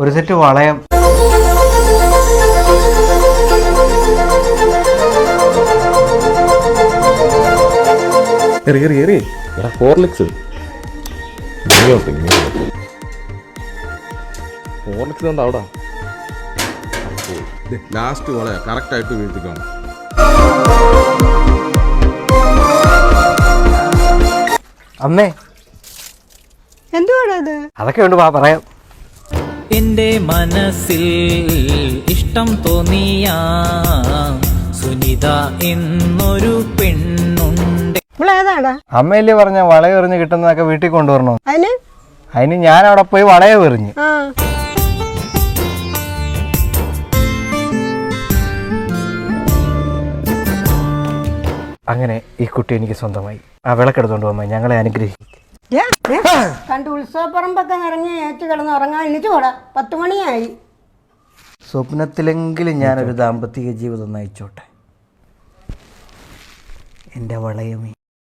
ഒരു സെറ്റ് വളയം. Horlicks Horlicks ഉണ്ട് അവിടെ? ലാസ്റ്റ് വളയ കറക്റ്റ് ആയിട്ട് വീഴ്ത്തിക്കണം. അമ്മേ. എന്തുവാണത് അത് അതൊക്കെ ഉണ്ട് വാ പറയാം. എന്റെ മനസ്സിൽ ഇഷ്ടം തോന്നിയ സുനിത എന്നൊരു പെണ്ണുണ്ട്. ഇവളേതാടാ അമ്മയല്ലേ പറഞ്ഞ വളയം എറിഞ്ഞ് കിട്ടുന്നതൊക്കെ വീട്ടിൽ കൊണ്ടുവരണോ? അതിന്? അതിന് ഞാൻ അവിടെ പോയി വളയെ എറിഞ്ഞ്. ആ. അങ്ങനെ ഈ കുട്ടി എനിക്ക് സ്വന്തമായി. ആ വിളക്കെടുത്തോണ്ട് പോകാൻ ഞങ്ങളെ അനുഗ്രഹിക്കും. കണ്ട് ഉത്സവപ്പറമ്പൊക്കെ നിറഞ്ഞ് ഏറ്റ് കിടന്ന് ഉറങ്ങാൻ എണ്ണിച്ചു പോടാ പത്ത് മണിയായി. സ്വപ്നത്തിലെങ്കിലും ഞാനൊരു ദാമ്പത്തിക ജീവിതം നയിച്ചോട്ടെ. എന്റെ വളയമേ.